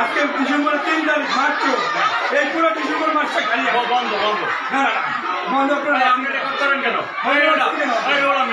আজকে ডিসেম্বর তিন তারিখ মার্চ এই পুরো ডিসেম্বর মাসটা খালি বন্ধ বন্ধ। না না বন্ধ আপনারা করেন কেন? হয়ে ওটা হয়ে ওটা